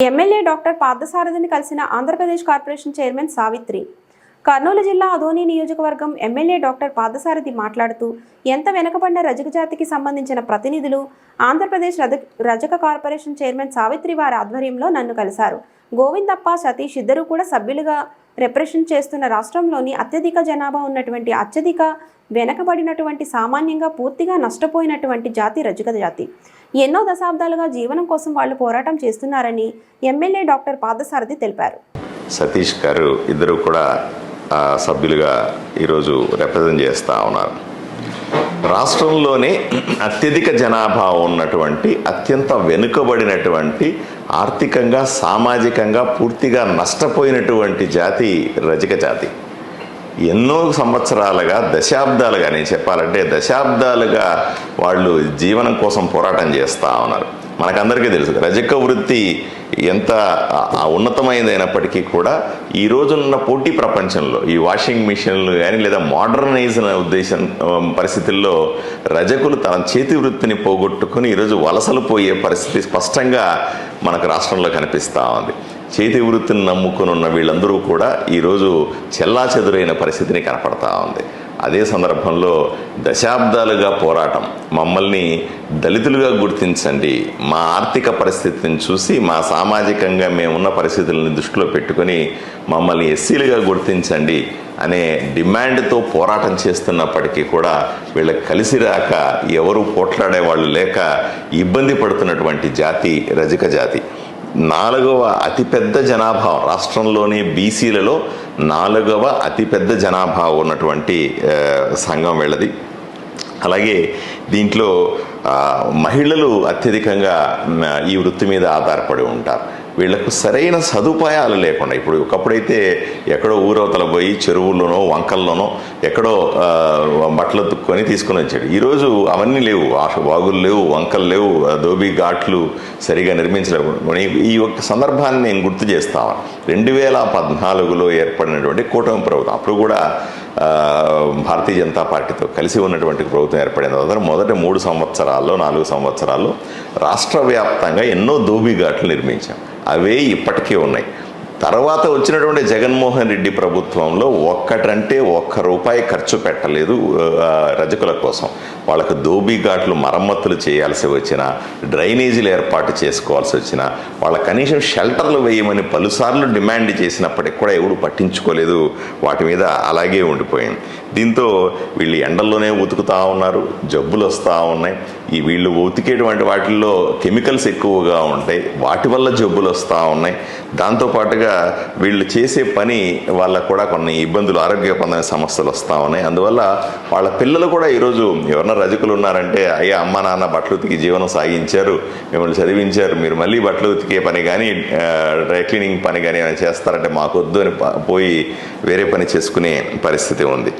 MLA doctor పార్థసారథిని కలిసిన Andhra Pradesh corporation chairman Savitri. Kurnool జిల్లా అదోని నియోజకవర్గం ఎమ్మెల్యే డాక్టర్ పార్థసారథి మాట్లాడుతూ ఎంత వెనుకబడిన రజక జాతికి సంబంధించిన ప్రతినిధులు ఆంధ్రప్రదేశ్ రజక కార్పొరేషన్ చైర్మన్ సావిత్రి వారి ఆధ్వర్యంలో నన్ను కలిశారు. గోవిందప్ప సతీష్ ఇద్దరు కూడా సభ్యులుగా రిప్రెషన్ చేస్తున్న రాష్ట్రంలోని అత్యధిక జనాభా ఉన్నటువంటి అత్యధిక వెనకబడినటువంటి సామాన్యంగా పూర్తిగా నష్టపోయినటువంటి జాతి రజక జాతి. ఎన్నో దశాబ్దాలుగా జీవనం కోసం వాళ్ళు పోరాటం చేస్తున్నారని ఎమ్మెల్యే డాక్టర్ పాదసారథి తెలిపారు. సతీష్ గారు ఇద్దరు కూడా సభ్యులుగా ఈరోజు రిప్రజెంట్ చేస్తూ ఉన్నారు. రాష్ట్రంలోనే అత్యధిక జనాభా ఉన్నటువంటి అత్యంత వెనుకబడినటువంటి ఆర్థికంగా సామాజికంగా పూర్తిగా నష్టపోయినటువంటి జాతి రజక జాతి. ఎన్నో సంవత్సరాలుగా దశాబ్దాలుగా నేను చెప్పాలంటే దశాబ్దాలుగా వాళ్ళు జీవనం కోసం పోరాటం చేస్తూ ఉన్నారు. మనకందరికీ తెలుసు. రజక వృత్తి ఎంత ఉన్నతమైనది ఉన్నతమైనదైనప్పటికీ కూడా ఈ రోజున్న పోటీ ప్రపంచంలో ఈ వాషింగ్ మిషన్లు కానీ లేదా మోడర్నైజ్ ఉద్దేశం పరిస్థితుల్లో రజకులు తన చేతి వృత్తిని పోగొట్టుకుని ఈరోజు వలసలు పోయే పరిస్థితి స్పష్టంగా మనకు రాష్ట్రంలో కనిపిస్తూ ఉంది. చేతి వృత్తిని నమ్ముకుని ఉన్న వీళ్ళందరూ కూడా ఈరోజు చెల్లాచెదురైన పరిస్థితిని కనపడతా ఉంది. అదే సందర్భంలో దశాబ్దాలుగా పోరాటం. మమ్మల్ని దళితులుగా గుర్తించండి. మా ఆర్థిక పరిస్థితిని చూసి మా సామాజికంగా మేమున్న పరిస్థితులను దృష్టిలో పెట్టుకొని మమ్మల్ని ఎస్సీలుగా గుర్తించండి అనే డిమాండ్తో పోరాటం చేస్తున్నప్పటికీ కూడా వీళ్ళకి కలిసి రాక ఎవరు పోట్లాడే వాళ్ళు లేక ఇబ్బంది పడుతున్నటువంటి జాతి రజక జాతి. నాలుగవ అతిపెద్ద జనాభా రాష్ట్రంలోని బీసీలలో నాలుగవ అతిపెద్ద జనాభా ఉన్నటువంటి సంఘం వెళ్ళది. అలాగే దీంట్లో మహిళలు అత్యధికంగా ఈ వృత్తి మీద ఆధారపడి ఉంటారు. వీళ్ళకు సరైన సదుపాయాలు లేకుండా ఇప్పుడు ఒకప్పుడైతే ఎక్కడో ఊరవతల పోయి చెరువుల్లోనో వంకల్లోనో ఎక్కడో బట్టలు తుక్కొని తీసుకుని వచ్చాడు. ఈరోజు అవన్నీ లేవు. ఆశ వాగులు లేవు వంకలు లేవు దోబీ దోబి ఘాట్లు సరిగా నిర్మించలేవు ఈ- యొక్క సందర్భాన్ని నేను గుర్తు చేస్తాను రెండు వేల పద్నాలుగులో ఏర్పడినటువంటి కూటమి ప్రభుత్వం అప్పుడు కూడా భారతీయ జనతా పార్టీతో కలిసి ఉన్నటువంటి ప్రభుత్వం ఏర్పడిన తర్వాత మొదటి మూడు సంవత్సరాల్లో నాలుగు సంవత్సరాల్లో రాష్ట్ర వ్యాప్తంగా ఎన్నో దోబిఘాట్లు నిర్మించాం. అవే ఇప్పటికీ ఉన్నాయి. తర్వాత వచ్చినటువంటి జగన్మోహన్ రెడ్డి ప్రభుత్వంలో ఒక్కటంటే ఒక్క రూపాయి ఖర్చు పెట్టలేదు రజకుల కోసం. వాళ్ళకు దోబీ ఘాట్లు మరమ్మతులు చేయాల్సి వచ్చిన డ్రైనేజీలు ఏర్పాటు చేసుకోవాల్సి వచ్చిన వాళ్ళ కనీసం షెల్టర్లు వేయమని పలుసార్లు డిమాండ్ చేసినప్పటికి కూడా ఎవడు పట్టించుకోలేదు. వాటి మీద అలాగే ఉండిపోయింది. దీంతో వీళ్ళు ఎండల్లోనే ఉతుకుతూ ఉన్నారు జబ్బులు వస్తూ ఉన్నాయి. ఈ వీళ్ళు ఉతికేటువంటి వాటిల్లో కెమికల్స్ ఎక్కువగా ఉంటాయి. వాటి వల్ల జబ్బులు వస్తూ ఉన్నాయి. దాంతోపాటుగా వీళ్ళు చేసే పని వాళ్ళకు కూడా కొన్ని ఇబ్బందులు ఆరోగ్యపరమైన సమస్యలు వస్తూ ఉన్నాయి. అందువల్ల వాళ్ళ పిల్లలు కూడా ఈరోజు ఎవరన్నా రజకులు ఉన్నారంటే అయ్యా అమ్మ నాన్న బట్టలు ఉతికి జీవనం సాగించారు మిమ్మల్ని చదివించారు మీరు మళ్ళీ బట్టలు ఉతికే పని కానీ డ్రై క్లీనింగ్ పని కానీ ఏమైనా చేస్తారంటే మాకొద్దు అని పోయి వేరే పని చేసుకునే పరిస్థితి ఉంది.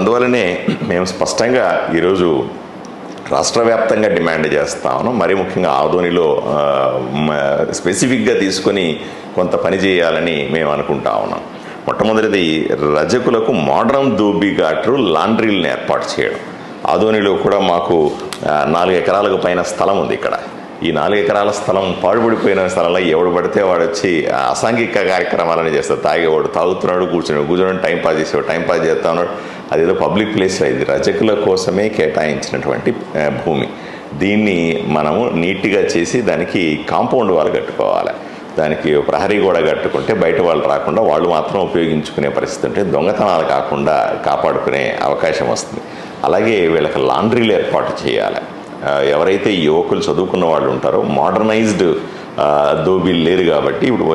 అందువలనే మేము స్పష్టంగా ఈరోజు రాష్ట్ర వ్యాప్తంగా డిమాండ్ చేస్తా ఉన్నాం. ముఖ్యంగా ఆదోనిలో స్పెసిఫిక్గా తీసుకొని కొంత పని చేయాలని మేము అనుకుంటా ఉన్నాం. మొట్టమొదటిది రజకులకు మోడర్న్ దోబీ ఘాట్లు లాండ్రీలను ఏర్పాటు చేయడం. ఆదోనిలో కూడా మాకు నాలుగు ఎకరాలకు పైన స్థలం ఉంది ఇక్కడ. ఈ నాలుగు ఎకరాల స్థలం పాడుపడిపోయిన స్థలంలో ఎవడు పడితే వాడు వచ్చి అసాంఘిక కార్యక్రమాలని చేస్తాడు. తాగేవాడు తాగుతున్నాడు కూర్చున్నాడు కూర్చొని టైం పాస్ చేసేవాడు టైం పాస్ చేస్తా ఉన్నాడు. అదేదో పబ్లిక్ ప్లేస్లో ఇది రజకుల కోసమే కేటాయించినటువంటి భూమి. దీన్ని మనము నీట్గా చేసి దానికి కాంపౌండ్ వాళ్ళు కట్టుకోవాలి. దానికి ప్రహరీ కూడా కట్టుకుంటే బయట వాళ్ళు రాకుండా వాళ్ళు మాత్రం ఉపయోగించుకునే పరిస్థితి ఉంటే దొంగతనాలు కాకుండా కాపాడుకునే అవకాశం వస్తుంది. అలాగే వీళ్ళకి లాండ్రీలు ఏర్పాటు చేయాలి. ఎవరైతే యువకులు చదువుకున్న వాళ్ళు ఉంటారో మోడర్నైజ్డ్ దోబీలు లేరు కాబట్టి ఇప్పుడు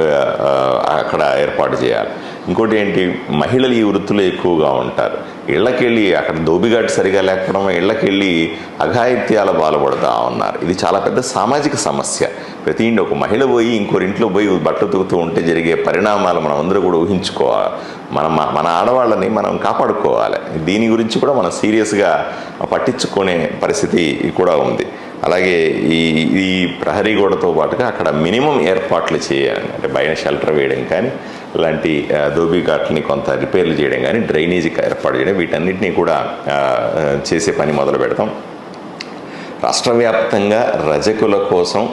అక్కడ ఏర్పాటు చేయాలి. ఇంకోటి ఏంటి మహిళలు ఈ వృత్తిలో ఎక్కువగా ఉంటారు. ఇళ్ళకెళ్ళి అక్కడ దోబిఘాటు సరిగా లేకపోవడం ఇళ్ళకెళ్ళి అఘాయిత్యాల బాధపడుతూ ఉన్నారు. ఇది చాలా పెద్ద సామాజిక సమస్య. ప్రతి ఇంటి ఒక మహిళ పోయి ఇంకోరి ఇంట్లో పోయి బట్టలు ఉతుకుతూ ఉంటే జరిగే పరిణామాలు మనం అందరూ కూడా ఊహించుకోవాలి మన మన ఆడవాళ్ళని మనం కాపాడుకోవాలి. దీని గురించి కూడా మనం సీరియస్గా పట్టించుకునే పరిస్థితి కూడా ఉంది. అలాగే ఈ ఈ ప్రహరీ గోడతో పాటుగా అక్కడ మినిమం ఏర్పాట్లు చేయాలి. అంటే బయట షెల్టర్ వేయడం కానీ ఇలాంటి దోబీ ఘాట్లని కొంత రిపేర్లు చేయడం కానీ డ్రైనేజీ ఏర్పాటు చేయడం వీటన్నిటినీ కూడా చేసే పని మొదలు పెడతాం. రాష్ట్ర వ్యాప్తంగా రజకుల కోసం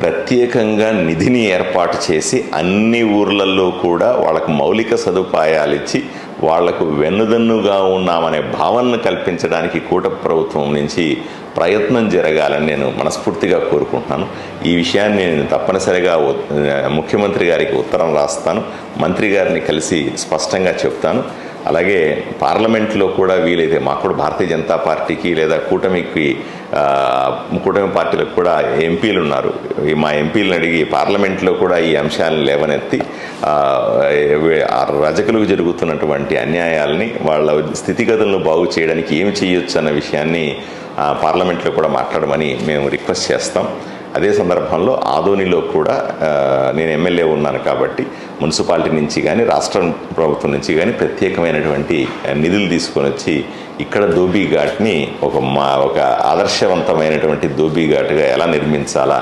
ప్రత్యేకంగా నిధిని ఏర్పాటు చేసి అన్ని ఊర్లలో కూడా వాళ్ళకు మౌలిక సదుపాయాలు ఇచ్చి వాళ్ళకు వెన్నుదన్నుగా ఉన్నామనే భావనను కల్పించడానికి కూట ప్రభుత్వం నుంచి ప్రయత్నం జరగాలని నేను మనస్ఫూర్తిగా కోరుకుంటున్నాను. ఈ విషయాన్ని నేను తప్పనిసరిగా ముఖ్యమంత్రి గారికి ఉత్తరం రాస్తాను. మంత్రి గారిని కలిసి స్పష్టంగా చెప్తాను. అలాగే పార్లమెంట్లో కూడా వీలైతే మాకు కూడా భారతీయ జనతా పార్టీకి లేదా కూటమికి కూటమి పార్టీలకు కూడా ఎంపీలు ఉన్నారు. ఈ మా ఎంపీలను అడిగి పార్లమెంట్లో కూడా ఈ అంశాలను లేవనెత్తి రజకులకు జరుగుతున్నటువంటి అన్యాయాలని వాళ్ళ స్థితిగతులను బాగు చేయడానికి ఏమి చేయొచ్చు అన్న విషయాన్ని ఆ, పార్లమెంట్లో కూడా మాట్లాడమని మేము రిక్వెస్ట్ చేస్తాం. అదే సందర్భంలో ఆదోనిలో కూడా నేను ఎమ్మెల్యే ఉన్నాను కాబట్టి మున్సిపాలిటీ నుంచి కానీ రాష్ట్ర ప్రభుత్వం నుంచి కానీ ప్రత్యేకమైనటువంటి నిధులు తీసుకొని వచ్చి ఇక్కడ దూబీ ఘాట్ని ఒక మా ఒక ఆదర్శవంతమైనటువంటి దూబీ ఘాట్గా ఎలా నిర్మించాలా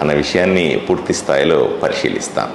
అన్న విషయాన్ని పూర్తి స్థాయిలో పరిశీలిస్తాం.